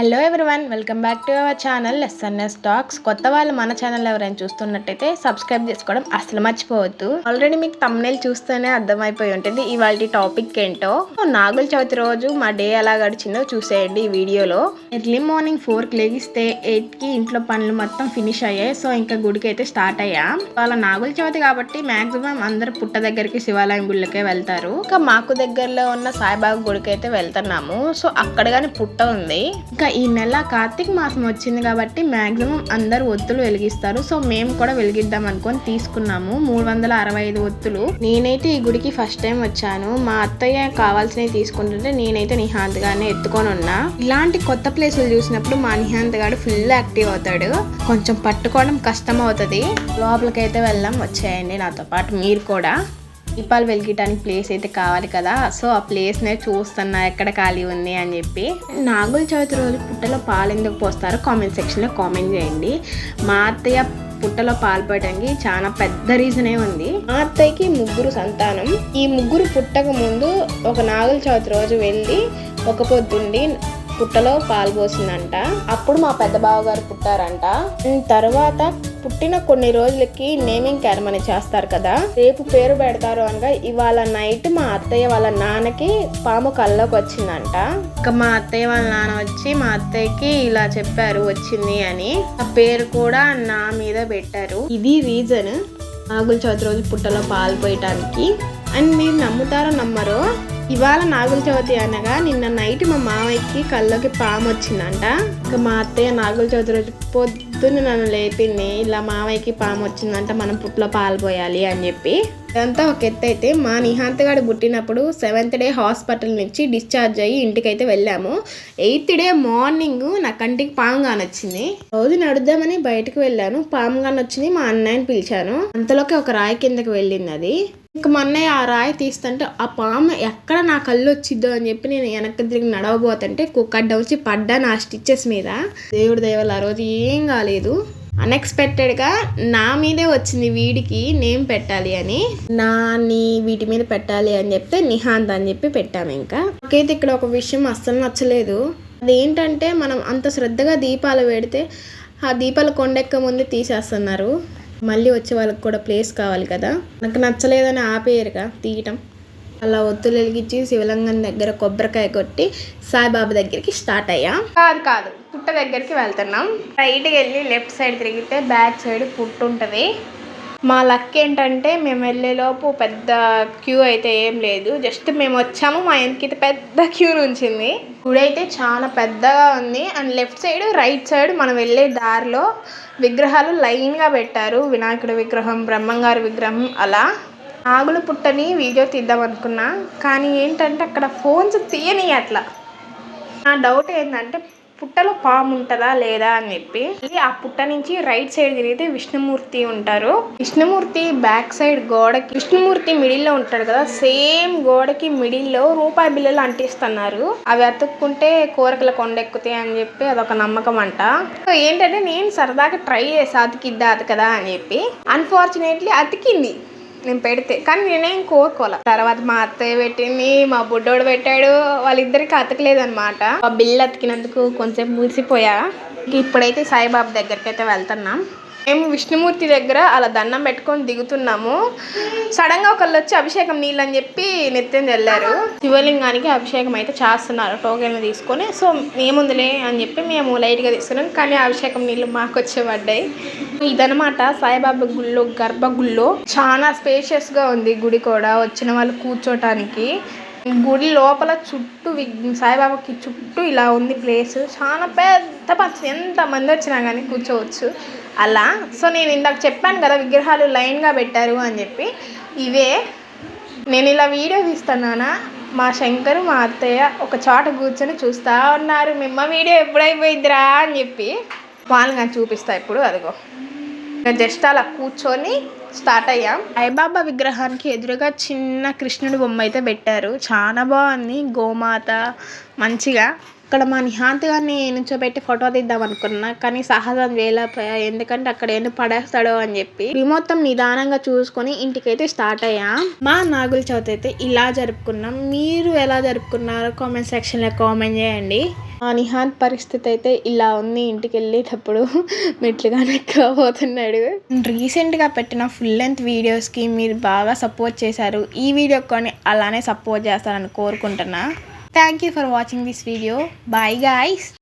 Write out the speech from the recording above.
Hello everyone welcome back to our channel SNS talks కొత్త వాళ్ళు మన ఛానల్ ఎవరైనా చూస్తున్నట్టయితే సబ్స్క్రైబ్ చేసుకోవడం అసలు మర్చిపోవద్దు. ఆల్రెడీ మీకు తమ్నేల్ చూస్తేనే అర్థమైపోయి ఉంటుంది ఇవాళ టాపిక్ ఏంటో. నాగుల చవితి రోజు మా డే ఎలా గడిచిందో చూసేయండి ఈ వీడియోలో. ఎర్లీ మార్నింగ్ ఫోర్కి లెగిస్తే ఎయిట్కి ఇంట్లో పనులు మొత్తం ఫినిష్ అయ్యాయి. సో ఇంకా గుడికి అయితే స్టార్ట్ అయ్యాం. వాళ్ళ నాగుల చవితి కాబట్టి మాక్సిమం అందరు పుట్ట దగ్గరికి శివాలయం గుళ్ళకే వెళ్తారు. ఇంకా మాకు దగ్గరలో ఉన్న సాయిబాబా గుడికి అయితే వెళ్తున్నాము. సో అక్కడ కానీ పుట్ట ఉంది. ఇంకా ఈ నెల కార్తీక మాసం వచ్చింది కాబట్టి మాక్సిమం అందరూ ఒత్తులు వెలిగిస్తారు. సో మేము కూడా వెలిగిద్దాం అనుకొని తీసుకున్నాము. మూడు వందల అరవై ఐదు ఒత్తులు. నేనైతే ఈ గుడికి ఫస్ట్ టైం వచ్చాను. మా అత్తయ్య కావాల్సినవి తీసుకుంటుంటే నేనైతే నిహాంత్ గానే ఎత్తుకొని ఉన్నా. ఇలాంటి కొత్త ప్లేసులు చూసినప్పుడు మా నిహాంత్ గారు ఫుల్ యాక్టివ్ అవుతాడు. కొంచెం పట్టుకోవడం కష్టం అవుతుంది. లోపలికైతే వెళ్ళాం. వచ్చేయండి నాతో పాటు మీరు కూడా. దీపాలు వెలిగటానికి ప్లేస్ అయితే కావాలి కదా. సో ఆ ప్లేస్నే చూస్తున్నా ఎక్కడ ఖాళీ ఉంది అని చెప్పి. నాగుల చవితి రోజు పుట్టలో పాలు ఎందుకు పోస్తారో కామెంట్ సెక్షన్లో కామెంట్ చేయండి. మా అత్తయ్య పుట్టలో పాలు పోయడానికి చాలా పెద్ద రీజనే ఉంది. మా అత్తయ్యకి ముగ్గురు సంతానం. ఈ ముగ్గురు పుట్టక ముందు ఒక నాగుల చవితి రోజు వెళ్ళి ఒక పొద్దుండి పుట్టలో పాలు పోసిందంట. అప్పుడు మా పెద్ద బావగారు పుట్టారంట. తర్వాత పుట్టిన కొన్ని రోజులకి నేమింగ్ క్యారమని చేస్తారు కదా. రేపు పేరు పెడతారు అనగా ఇవాళ నైట్ మా అత్తయ్య వాళ్ళ నాన్నకి పాము కళ్ళలోకి వచ్చిందంట. ఇంకా మా అత్తయ్య వాళ్ళ నాన్న వచ్చి మా అత్తయ్యకి ఇలా చెప్పారు వచ్చింది అని. ఆ పేరు కూడా నా మీద పెట్టారు. ఇది రీజన్ నాగుల చవితి రోజు పుట్టలో పాలు పోయటానికి. అండ్ మీరు నమ్ముతారో నమ్మరో ఇవాళ నాగుల చవితి అనగా నిన్న నైట్ మా మామయ్యకి కళ్ళకి పాము వచ్చిందంట. ఇంకా మా అత్తయ్య నాగుల చవితి రోజు పొద్దున్న నన్ను లేపింది. ఇలా మామయ్యకి పాము వచ్చిందంట మనం పుట్లో పాలు పోయాలి అని చెప్పి. ఇదంతా ఒక ఎత్తు అయితే మా నిహాంత్ గారు పుట్టినప్పుడు సెవెంత్ డే హాస్పిటల్ నుంచి డిశ్చార్జ్ అయ్యి ఇంటికైతే వెళ్ళాము. ఎయిత్ డే మార్నింగ్ నా కంటికి పాము కానొచ్చింది రోజు నడుద్దామని బయటకు వెళ్ళాను. పాము కానొచ్చింది మా అన్నయ్యని పిలిచాను. అంతలోకి ఒక రాయి కిందకి వెళ్ళింది అది. ఇంక మా అన్నయ్య ఆ రాయి తీస్తుంటే ఆ పాము ఎక్కడ నా కళ్ళు వచ్చిద్దో అని చెప్పి నేను వెనక్కి తిరిగి నడవబోతుంటే కుక్కడ్డ వచ్చి పడ్డాను ఆ స్టిచ్చెస్ మీద. దేవుడి దయవల్ల ఆ రోజు ఏం కాలేదు. అన్ఎక్స్పెక్టెడ్గా నా మీదే వచ్చింది వీడికి నేమ్ పెట్టాలి అని. నాని వీటి మీద పెట్టాలి అని చెప్తే నిహాంత్ అని చెప్పి పెట్టాము ఇంకా. నాకైతే ఇక్కడ ఒక విషయం అస్సలు నచ్చలేదు. అదేంటంటే మనం అంత శ్రద్ధగా దీపాలు పెడితే ఆ దీపాలు కొండెక్క ముందే తీసేస్తున్నారు. మళ్ళీ వచ్చే వాళ్ళకి కూడా ప్లేస్ కావాలి కదా. నాకు నచ్చలేదని ఆపేయరుగా తీయటం. అలా ఒత్తులు వెలిగించి శివలింగం దగ్గర కొబ్బరికాయ కొట్టి సాయిబాబా దగ్గరికి స్టార్ట్ అయ్యా. కాదు కాదు. పుట్ట దగ్గరికి వెళ్తున్నాం. రైట్కి వెళ్ళి లెఫ్ట్ సైడ్ తిరిగితే బ్యాక్ సైడ్ పుట్టు ఉంటుంది. మా లక్ ఏంటంటే మేము వెళ్ళేలోపు పెద్ద క్యూ అయితే ఏం లేదు. జస్ట్ మేము వచ్చాము మా వెనకైతే పెద్ద క్యూ ఉంచింది గుడి అయితే చాలా పెద్దగా ఉంది. And left side right side మనం వెళ్ళే దారిలో విగ్రహాలు లైన్గా పెట్టారు. వినాయకుడి విగ్రహం బ్రహ్మంగారి విగ్రహం అలా. నాగుల పుట్టని వీడియో తీద్దాం అనుకున్నా. కానీ ఏంటంటే అక్కడ ఫోన్స్ తీయని అట్లా నా డౌట్ ఏంటంటే పుట్టలో పాము ఉంటుందా లేదా అని చెప్పి. ఆ పుట్ట నుంచి రైట్ సైడ్ తిరిగితే విష్ణుమూర్తి ఉంటారు. విష్ణుమూర్తి బ్యాక్ సైడ్ గోడకి విష్ణుమూర్తి మిడిల్లో ఉంటాడు కదా సేమ్ గోడకి మిడిల్లో రూపాయి బిల్లలు అంటిస్తున్నారు. అవి అతుక్కుంటే కోరికలు కొండెక్కుతాయి అని చెప్పి అదొక నమ్మకం అంట. సో ఏంటంటే నేను సరదాగా ట్రై చేసా అతికిద్దా అతకదా అని చెప్పి. అన్ఫార్చునేట్లీ అతికింది. నేను పెడితే. కానీ నేనేం కోరుకోలే తర్వాత మా అత్తయ్య పెట్టింది మా బుడ్డోడు పెట్టాడు వాళ్ళిద్దరికి అతకలేదు అనమాట ఆ బిల్లు అతికినందుకు కొంచెం మురిసిపోయా. ఇప్పుడైతే సాయిబాబు దగ్గరికి అయితే వెళ్తున్నాం. మేము విష్ణుమూర్తి దగ్గర అలా దండం పెట్టుకొని దిగుతున్నాము. సడన్గా ఒకళ్ళు వచ్చి అభిషేకం నీళ్ళు అని చెప్పి నెత్తిన వెళ్ళారు శివలింగానికి అభిషేకం అయితే చేస్తున్నారు టోకెన్లు తీసుకొని. సో ఏముందిలే అని చెప్పి మేము లైట్గా తీసుకున్నాం. కానీ అభిషేకం నీళ్ళు మాకు వచ్చే పడ్డాయి. ఇదనమాట సాయిబాబా గుళ్ళో గర్భగుళ్ళో. చాలా స్పేషియస్గా ఉంది గుడి కూడా వచ్చిన వాళ్ళు కూర్చోటానికి. గుడి లోపల చుట్టూ వి సాయిబాబాకి చుట్టూ ఇలా ఉంది ప్లేస్ చాలా పెద్ద పచ్చ ఎంత మంది వచ్చినా కానీ కూర్చోవచ్చు. అలా. సో నేను ఇందాక చెప్పాను కదా విగ్రహాలు లైన్గా పెట్టారు అని చెప్పి. ఇవే. నేను ఇలా వీడియో తీస్తున్నానా? మా శంకర్ మా అత్తయ్య ఒక చోట కూర్చొని చూస్తూ ఉన్నారు. మిమ్మ వీడియో ఎప్పుడైపోయిద్దిరా అని చెప్పి. వాళ్ళు నాకు చూపిస్తా ఇప్పుడు అదిగో. ఇంకా జస్ట్ అలా కూర్చొని స్టార్ట్ అయ్యాం. సాయిబాబా విగ్రహానికి ఎదురుగా చిన్న కృష్ణుడి బొమ్మ అయితే పెట్టారు. చాలా బాగుంది. గోమాత మంచిగా. అక్కడ మా నిహాంత్ గారిని నుంచోబెట్టి ఫోటో తీద్దాం అనుకున్నా కానీ సహజం వేలపోయా ఎందుకంటే అక్కడ ఏంటి పడేస్తాడో అని చెప్పి ఈ మొత్తం నిదానంగా చూసుకొని ఇంటికైతే స్టార్ట్ అయ్యా. మా నాగుల చవితి అయితే ఇలా జరుపుకున్నాం. మీరు ఎలా జరుపుకున్నారో కామెంట్ సెక్షన్లో కామెంట్ చేయండి. మా నిహాంత్ పరిస్థితి అయితే ఇలా ఉంది. ఇంటికి వెళ్ళేటప్పుడు మెట్లుగానే పోతున్నాడు రీసెంట్గా పెట్టిన ఫుల్ లెంత్ వీడియోస్కి మీరు బాగా సపోర్ట్ చేశారు. ఈ వీడియో కొని అలానే సపోర్ట్ చేస్తారని కోరుకుంటున్నా. Thank you for watching this video. Bye guys.